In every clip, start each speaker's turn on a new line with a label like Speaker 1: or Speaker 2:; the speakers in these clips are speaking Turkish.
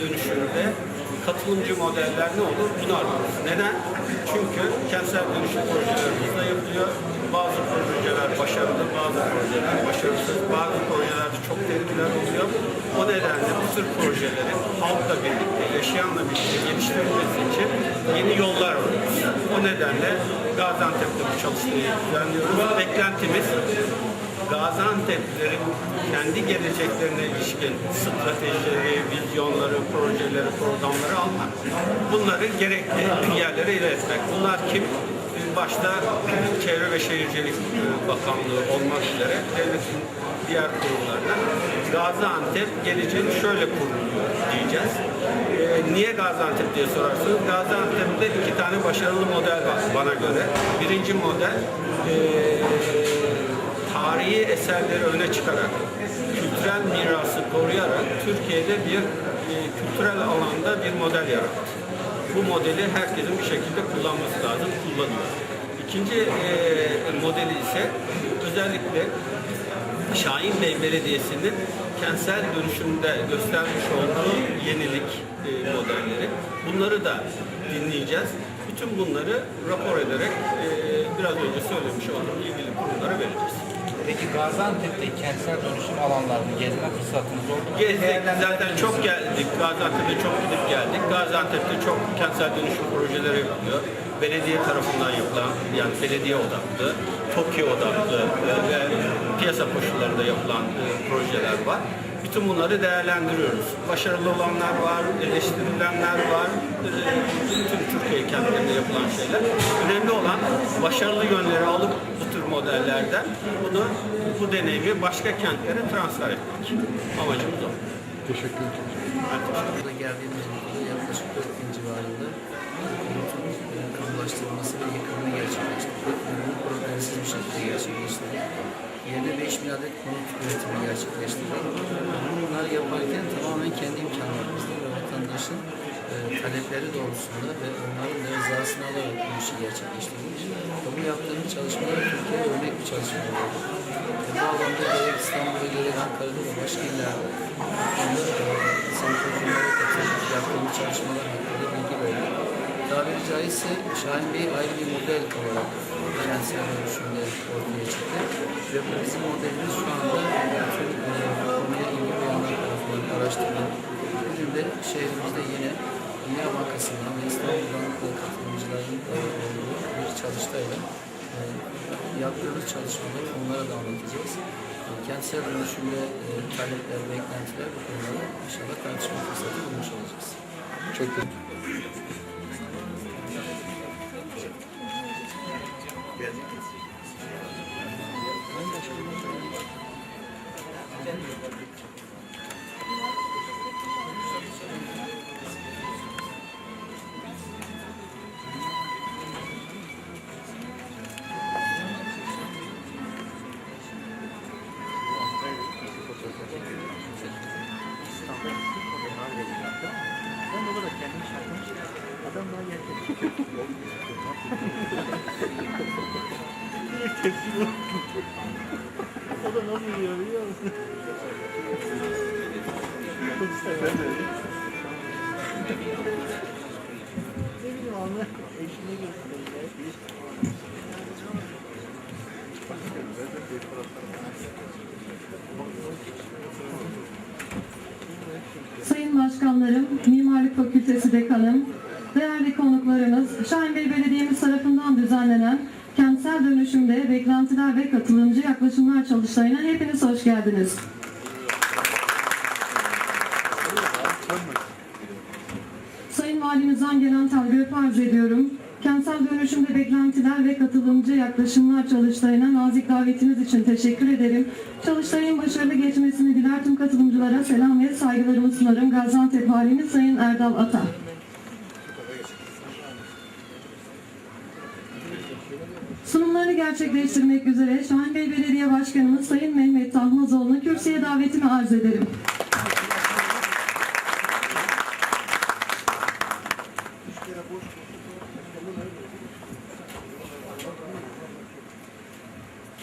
Speaker 1: dönüşümde katılımcı modeller ne olur? Bunu arıyoruz. Neden? Çünkü kentsel dönüşüm projelerimiz de yapılıyor. Bazı projeler başarılı, bazı projeler başarısız, bazı projelerde çok tepkiler oluyor. O nedenle bu tür projelerin halkla birlikte, yaşayanla birlikte geliştirilmesi için yeni yollar arıyoruz. O nedenle Gaziantep'te bu çalışmayı düzenliyoruz. Beklentimiz Gaziantep'lilerin kendi geleceklerine ilişkin stratejileri, vizyonları, projeleri, programları almak. Bunları gerekli yerlere iletmek. Bunlar kim? Başta Çevre ve Şehircilik e, Bakanlığı olmak üzere devletin diğer kurumlarına Gaziantep geleceğini şöyle kuruluyor diyeceğiz. E, niye Gaziantep diye sorarsınız. Gaziantep'te iki tane başarılı model var bana göre. Birinci model e, tarihi eserleri öne çıkarak, kültürel mirası koruyarak Türkiye'de bir e, kültürel alanda bir model yarattı. Bu modeli herkesin bir şekilde kullanması lazım, kullanıyor. İkinci e, modeli ise özellikle Şahin Bey Belediyesi'nin kentsel dönüşümde göstermiş olduğu yenilik e, modelleri. Bunları da dinleyeceğiz. Bütün bunları rapor ederek e, biraz önce söylemiş olduğum ilgili kurumlara vereceğiz.
Speaker 2: Peki Gaziantep'te kentsel dönüşüm alanlarını gezme fırsatınız oldu mu?
Speaker 1: Gezdik, zaten çok geldik. Gaziantep'te çok gidip geldik. Gaziantep'te çok kentsel dönüşüm projeleri yapılıyor. Belediye tarafından yapılan, yani belediye odaklı, TOKİ odaklı e, ve piyasa koşullarında yapılan e, projeler var. Bütün bunları değerlendiriyoruz. Başarılı olanlar var, eleştirilenler var. E, Bütün Türkiye kentlerinde yapılan şeyler. Önemli olan başarılı yönleri alıp modellerden bunu bu deneyimi başka kentlere transfer etmek. Amacımız o.
Speaker 3: Teşekkür ederim.
Speaker 1: Ben teşekkür ederim.
Speaker 4: Geldiğimiz noktada yaklaşık 4 bin civarında e, kamulaştırılması ve yıkımını gerçekleştirdik. Ve bunu problemsiz bir şekilde gerçekleştirdik. Yerine 5 bin adet konut üretimi gerçekleştirdik. Bunları yaparken tamamen kendi imkanlarımızla ve vatandaşın talepleri doğrultusunda ve onların da rızasını alarak bu işi gerçekleştirdik. Ve yaptığımız çalışmalar Türkiye'ye örnek bir çalışma oldu. Ve bu alanda gerek İstanbul'da gerek Ankara'da ve başka illerde e, sempozyumlara katılıp yaptığımız çalışmalar hakkında bilgi verdik. Tabiri caizse Şahin Bey ayrı bir model olarak kentsel dönüşümde ortaya çıktı. Ve bu bizim modelimiz şu anda bütün e, konuya ilgi duyanlar tarafından araştırılan bugün de şehrimizde yine Dünya Bankası'ndan ve İstanbul Bankası katılımcıların olduğu bir çalıştayla e, yaptığımız çalışmaları onlara da anlatacağız. E, Kentsel dönüşümde e, talepler, beklentiler bu konuları inşallah tartışma fırsatı bulmuş olacağız.
Speaker 3: Çok teşekkür
Speaker 5: Sayın Başkanlarım, Mimarlık Fakültesi Dekanım, değerli konuklarımız, Şahin Bey Belediye'miz tarafından düzenlenen kentsel dönüşümde beklentiler ve katılımcı yaklaşımlar çalıştayına hepiniz hoş geldiniz. Sayın Valimizden gelen talep arz ediyorum. Kentsel dönüşümde beklentiler ve katılımcı yaklaşımlar çalıştayına nazik davetiniz için teşekkür ederim. Çalıştayın başarılı geçmesini diler tüm katılımcılara selam ve saygılarımı sunarım. Gaziantep Valimiz Sayın Erdal Ata. Sunumlarını gerçekleştirmek üzere Şahin Bey Belediye Başkanımız Sayın Mehmet Tahmazoğlu'nu kürsüye davetimi arz ederim.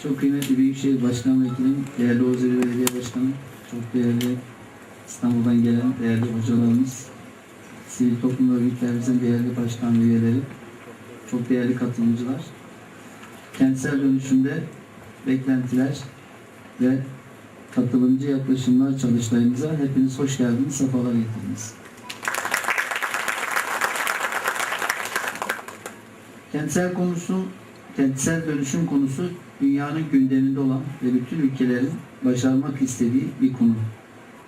Speaker 4: Çok kıymetli Büyükşehir Başkan Vekilim, değerli Ozeri Belediye Başkanım, çok değerli İstanbul'dan gelen değerli hocalarımız, sivil toplum örgütlerimizin değerli başkan üyeleri, çok değerli katılımcılar, kentsel dönüşümde beklentiler ve katılımcı yaklaşımlar çalıştayımıza hepiniz hoş geldiniz, sefalar getirdiniz. Kentsel konusu, kentsel dönüşüm konusu dünyanın gündeminde olan ve bütün ülkelerin başarmak istediği bir konu.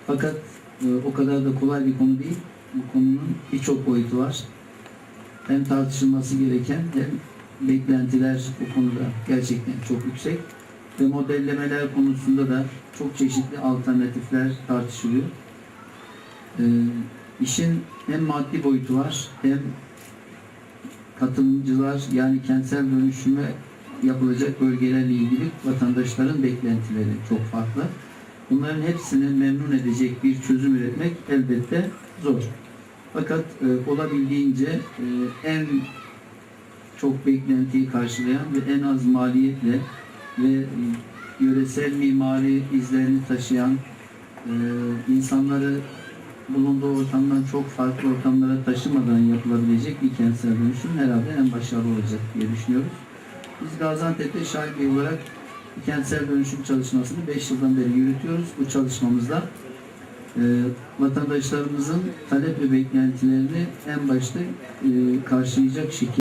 Speaker 4: Fakat e, o kadar da kolay bir konu değil. Bu konunun birçok boyutu var. Hem tartışılması gereken hem beklentiler bu konuda gerçekten çok yüksek. Ve modellemeler konusunda da çok çeşitli alternatifler tartışılıyor. E, işin hem maddi boyutu var hem katılımcılar yani kentsel dönüşüme yapılacak bölgelerle ilgili vatandaşların beklentileri çok farklı. Bunların hepsini memnun edecek bir çözüm üretmek elbette zor. Fakat e, olabildiğince e, en çok beklentiyi karşılayan ve en az maliyetle ve yöresel mimari izlerini taşıyan e, insanları bulunduğu ortamdan çok farklı ortamlara taşımadan yapılabilecek bir kentsel dönüşüm herhalde en başarılı olacak diye düşünüyoruz. Biz Gaziantep'te Bey olarak kentsel dönüşüm çalışmasını 5 yıldan beri yürütüyoruz. Bu çalışmamızda e, vatandaşlarımızın talep ve beklentilerini en başta e, karşılayacak şekilde